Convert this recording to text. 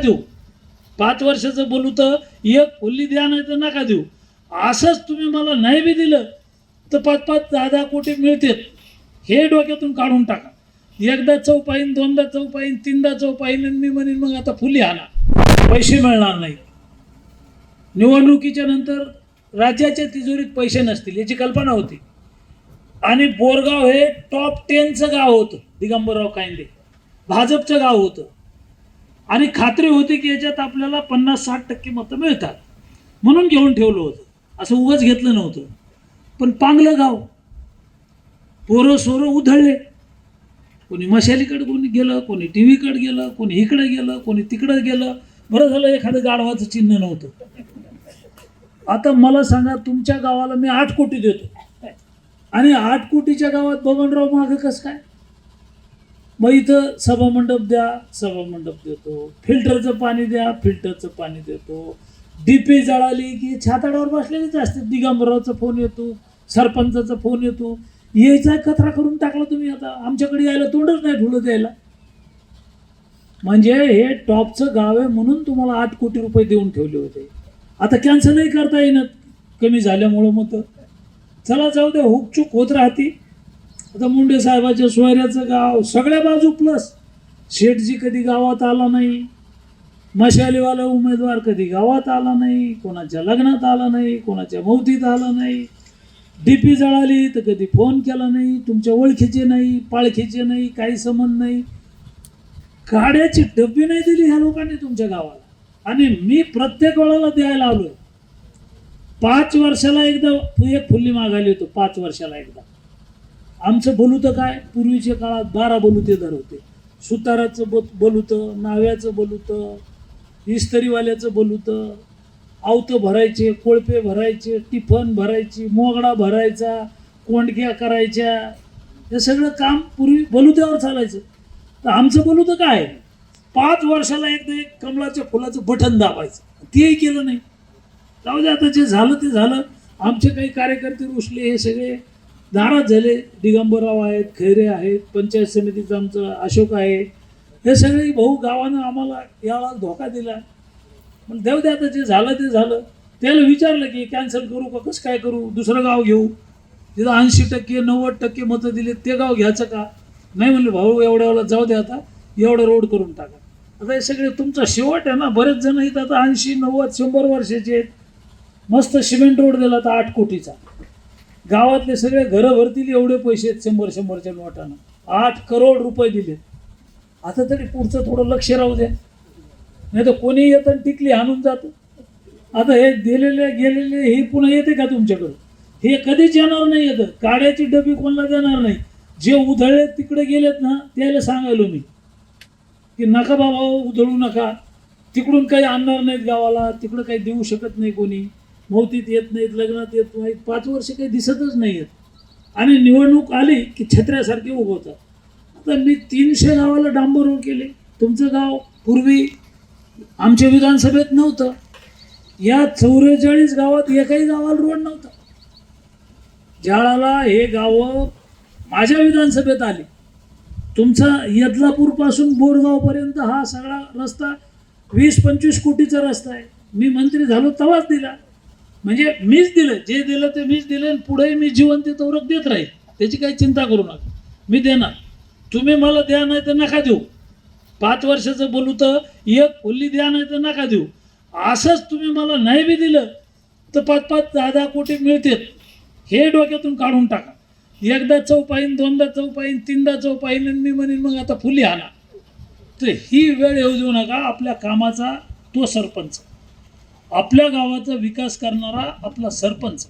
देऊ. पाच वर्षाचं बोलू तर एक फुल्ली द्या नाही तर नका देऊ. असंच तुम्ही मला नाही बी दिलं तर पाच पाच दहा दहा कोटी मिळतील. हे डोक्यातून काढून टाका. एकदा चौपाईन दोनदा चौपाईन तीनदा चौपाईन आणि मी म्हणेन मग आता फुली आणा. पैसे मिळणार नाही. निवडणुकीच्या नंतर राज्याच्या तिजोरीत पैसे नसतील याची कल्पना होती. आणि बोरगाव हे टॉप टेनचं गाव होतं दिगंबरराव कायंदे. भाजपचं गाव होतं. आणि खात्री होती की याच्यात आपल्याला पन्नास साठ टक्के मतं मिळतात. म्हणून घेऊन ठेवलं होतं. असं उगंच घेतलं नव्हतं. पण पांगलं गाव. पोरं सोरं उधळले. कोणी मशालीकडे कोणी गेलं कोणी टी व्हीकडे गेलं कोणी इकडे गेलं कोणी तिकडं गेलं. बरं झालं एखादं गाढवाचं चिन्ह नव्हतं. आता मला सांगा तुमच्या गावाला मी आठ कोटी देतो. आणि आठ कोटीच्या गावात बबनराव मागं कसं काय? मग इथं सभामंडप द्या सभामंडप देतो. फिल्टरचं पाणी द्या फिल्टरचं पाणी देतो. डीपी जळाली की छाताडावर बसलेलेच असते दिगंबरावचा फोन येतो सरपंचाचा फोन येतो. यायचा कचरा करून टाकला तुम्ही आता. आमच्याकडे यायला तोंडच नाही धुळं द्यायला म्हणजे हे टॉपचं गाव आहे म्हणून तुम्हाला आठ कोटी रुपये देऊन ठेवले होते. आता कॅन्सलही करता येईन. कमी झाल्यामुळं मग चला जाऊ द्या. हुकचूक होत राहते. आता मुंडे साहेबाच्या सोयऱ्याचं गाव सगळ्या बाजू प्लस शेठजी कधी गावात आला नाही. मशालीवाला उमेदवार कधी गावात आला नाही. कोणाच्या लग्नात आला नाही. कोणाच्या मौतीत आला नाही. डीपी जळाली तर कधी फोन केला नाही. तुमच्या ओळखीचे नाही पाळखीचे नाही काही संबंध नाही. गाड्याची डब्बी नाही दिली ह्या लोकांनी तुमच्या गावाला. आणि मी प्रत्येक वेळेला द्यायला आलोय. पाच वर्षाला एकदा एक फुल्ली मागायला येतो पाच वर्षाला एकदा. आमचं बलुतं काय? पूर्वीच्या काळात बारा बलुते धरवते. होते सुताराचं ब बलुतं नाव्याचं बलुतं इस्त्रीवाल्याचं बलुतं आवतं भरायचे कोळपे भरायचे टिफन भरायची मोगडा भरायचा कोंडक्या करायच्या. हे सगळं काम पूर्वी बलुत्यावर चालायचं. तर आमचं बलुतं काय? पाच वर्षाला एकदा एक कमळाच्या फुलाचं बटन दाबायचं. तेही केलं नाही. जाऊ दे आता जे झालं ते झालं. आमचे काही कार्यकर्ते रुसले हे सगळे नाराज झाले. दिगंबरराव आहेत खैरे आहेत पंचायत समितीचं आमचं अशोक आहे. हे सगळे भाऊ गावानं आम्हाला याला धोका दिला. पण देऊ द्या आता जे झालं ते झालं. त्याला विचारलं की कॅन्सल करू का? कसं काय करू? दुसरं गाव घेऊ. तिथं ऐंशी टक्के नव्वद टक्के मतं दिले ते गाव घ्यायचं का? नाही म्हणले भाऊ एवढ्यावाला जाऊ द्या आता. एवढं रोड करून टाका. आता हे सगळे तुमचा शेवट आहे ना. बरेच जण इथं आता ऐंशी नव्वद शंभर वर्षाचे आहेत. मस्त सिमेंट रोड दिला तर आठ कोटीचा. गावातले सगळे घरं भरतील एवढे पैसे आहेत शंभर शंभरच्या नोटानं. आठ करोड रुपये दिले आता तरी पुढचं थोडं लक्ष राहू द्या. नाही तर कोणी येतं आणि टिकली हाणून जातं. आता हे दिलेले गेलेले हे पुन्हा येते का तुमच्याकडं? हे कधीच येणार नाही येतं काड्याची डबी कोणाला देणार नाही. जे उधळले तिकडे गेलेत ना त्याला सांगायलो मी. की नका बाबा उधळू नका. तिकडून काही आणणार नाहीत गावाला तिकडं काही देऊ शकत नाही कोणी. मौतीत येत नाहीत लग्नात येत नाहीत पाच वर्ष काही दिसतच नाही आहेत आणि निवडणूक आली की छत्र्यासारखे उगवतात आता मी तीनशे गावाला डांबर रोड केले. तुमचं गाव पूर्वी आमच्या विधानसभेत नव्हतं. या चौवेचाळीस गावात एकाही गावाला रोड नव्हता. ज्याळाला हे गावं माझ्या विधानसभेत आली. तुमचा यदलापूरपासून बोरगावपर्यंत हा सगळा रस्ता वीस पंचवीस कोटीचा रस्ता आहे. मी मंत्री झालो तेव्हाच दिला. म्हणजे मीच दिलं जे दिलं ते मीच दिलं आणि पुढेही मी जिवंत तवरक देत राहील. त्याची काही चिंता करू नका. मी देणार. तुम्ही मला द्या नाही तर नका देऊ. पाच वर्षाचं बोलू तर एक फुल्ली द्या नाही तर नका देऊ. असंच तुम्ही मला नाही बी दिलं तर पाच पाच दहा दहा कोटी मिळतील. हे डोक्यातून काढून टाका. एकदा चौपाईन दोनदा चौपाईन तीनदा चौपाईन पाहीन आणि मी म्हणेन मग आता फुली आणा. तर ही वेळ येऊ देऊ नका. आपल्या कामाचा तो सरपंच. आपल्या गावाचा विकास करणारा आपला सरपंच.